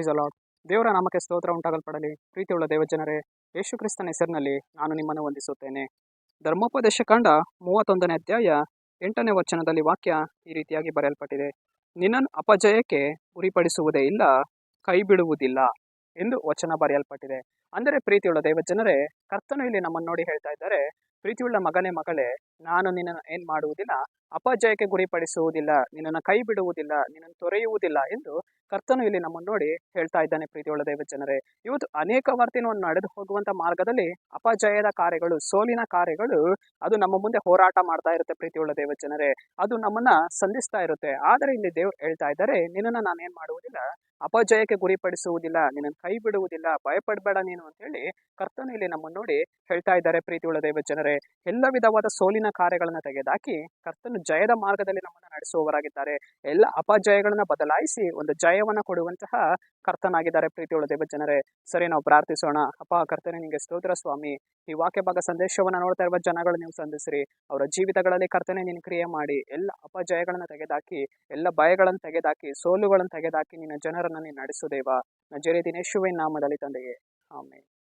Price allot ದೇವರ ನಾಮಕ್ಕೆ ಸ್ತೋತ್ರ ಉಂಟಾಗಲ್ಪಡಲಿ. ಪ್ರೀತಿಯುಳ್ಳ ದೇವಜನರೇ, ಯೇಸು ಕ್ರಿಸ್ತನ ಹೆಸರಿನಲ್ಲಿ ನಾನು ನಿಮ್ಮನ್ನು ವಂದಿಸುತ್ತೇನೆ. ಧರ್ಮೋಪದೇಶ ಕಂಡ ಮೂವತ್ತೊಂದನೇ ಅಧ್ಯಾಯ ಎಂಟನೇ ವಚನದಲ್ಲಿ ವಾಕ್ಯ ಈ ರೀತಿಯಾಗಿ ಬರೆಯಲ್ಪಟ್ಟಿದೆ. ನಿನ್ನನ್ನು ಅಪಜಯಕ್ಕೆ ಗುರಿಪಡಿಸುವುದೇ ಇಲ್ಲ ಕೈ ಬಿಡುವುದಿಲ್ಲ ಎಂದು ವಚನ ಬರೆಯಲ್ಪಟ್ಟಿದೆ. ಅಂದರೆ ಪ್ರೀತಿಯುಳ್ಳ ದೇವಜನರೇ, ಕರ್ತನು ಇಲ್ಲಿ ನಮ್ಮನ್ನು ನೋಡಿ ಹೇಳ್ತಾ ಇದ್ದಾರೆ. ಪ್ರೀತಿಯುಳ್ಳ ಮಗನೇ ಮಗಳೇ, ನಾನು ನಿನ್ನನ್ನು ಏನು ಮಾಡುವುದಿಲ್ಲ, ಅಪಜಯಕ್ಕೆ ಗುರಿಪಡಿಸುವುದಿಲ್ಲ, ನಿನ್ನನ್ನು ಕೈ ಬಿಡುವುದಿಲ್ಲ, ನಿನ್ನನ್ನು ತೊರೆಯುವುದಿಲ್ಲ ಎಂದು ಕರ್ತನು ಇಲ್ಲಿ ನಮ್ಮನ್ನು ನೋಡಿ ಹೇಳ್ತಾ ಇದ್ದಾನೆ ಪ್ರೀತಿಯುಳ್ಳ ದೇವಜನರೇ. ಇವತ್ತು ಅನೇಕ ವರ್ತಿನವನ್ನು ನಡೆದು ಹೋಗುವಂತ ಮಾರ್ಗದಲ್ಲಿ ಅಪಜಯದ ಕಾರ್ಯಗಳು, ಸೋಲಿನ ಕಾರ್ಯಗಳು, ಅದು ನಮ್ಮ ಮುಂದೆ ಹೋರಾಟ ಮಾಡ್ತಾ ಇರುತ್ತೆ ಪ್ರೀತಿಯುಳ್ಳ ದೇವಜನರೇ. ಅದು ನಮ್ಮನ್ನ ಸಂಧಿಸ್ತಾ ಇರುತ್ತೆ. ಆದರೆ ಇಲ್ಲಿ ದೇವ್ರು ಹೇಳ್ತಾ ಇದ್ದಾರೆ, ನಿನ್ನನ್ನು ನಾನು ಏನ್ ಮಾಡುವುದಿಲ್ಲ, ಅಪಜಯಕ್ಕೆ ಗುರಿಪಡಿಸುವುದಿಲ್ಲ, ನಿನ್ನನ್ನು ಕೈ ಬಿಡುವುದಿಲ್ಲ, ಭಯಪಡಬೇಡ ನೀನು ಅಂತ ಹೇಳಿ ಕರ್ತನು ಇಲ್ಲಿ ನಮ್ಮನ್ನು ನೋಡಿ ಹೇಳ್ತಾ ಇದ್ದಾರೆ ಪ್ರೀತಿಯುಳ್ಳ ದೇವಜನರೇ ಎಲ್ಲ ವಿಧವಾದ ಸೋಲಿನ ಕಾರ್ಯಗಳನ್ನ ತೆಗೆದಾಕಿ ಕರ್ತನು ಜಯದ ಮಾರ್ಗದಲ್ಲಿ ನಮ್ಮನ್ನು ನಡೆಸುವವರಾಗಿದ್ದಾರೆ. ಎಲ್ಲ ಅಪಜಯಗಳನ್ನ ಬದಲಾಯಿಸಿ ಒಂದು ಜಯವನ್ನ ಕೊಡುವಂತಹ ಕರ್ತನಾಗಿದ್ದಾರೆ ಪ್ರೀತಿಯೊಳ ದೇವ ಜನರೇ ಸರಿ, ನಾವು ಪ್ರಾರ್ಥಿಸೋಣ. ಅಪ ಕರ್ತನೆ ನಿಮಗೆ ಸ್ತೋತ್ರ ಸ್ವಾಮಿ. ಈ ವಾಕ್ಯ ಭಾಗ ಸಂದೇಶವನ್ನ ನೋಡ್ತಾ ಇರುವ ಜನಗಳು ನೀವು ಸಂಧಿಸ್ರಿ. ಅವರ ಜೀವಿತಗಳಲ್ಲಿ ಕರ್ತನೆ ನೀನು ಕ್ರಿಯೆ ಮಾಡಿ. ಎಲ್ಲ ಅಪಜಯಗಳನ್ನ ತೆಗೆದಾಕಿ, ಎಲ್ಲ ಭಯಗಳನ್ನು ತೆಗೆದಾಕಿ, ಸೋಲುಗಳನ್ನು ತೆಗೆದಾಕಿ ನಿನ್ನ ಜನರನ್ನು ನೀನು ನಡೆಸುದೇವ ನಜರಿ ದಿನೇಶುವೆ ನಾಮದಲ್ಲಿ ತಂದೆಯೇ. ಆಮೇಲೆ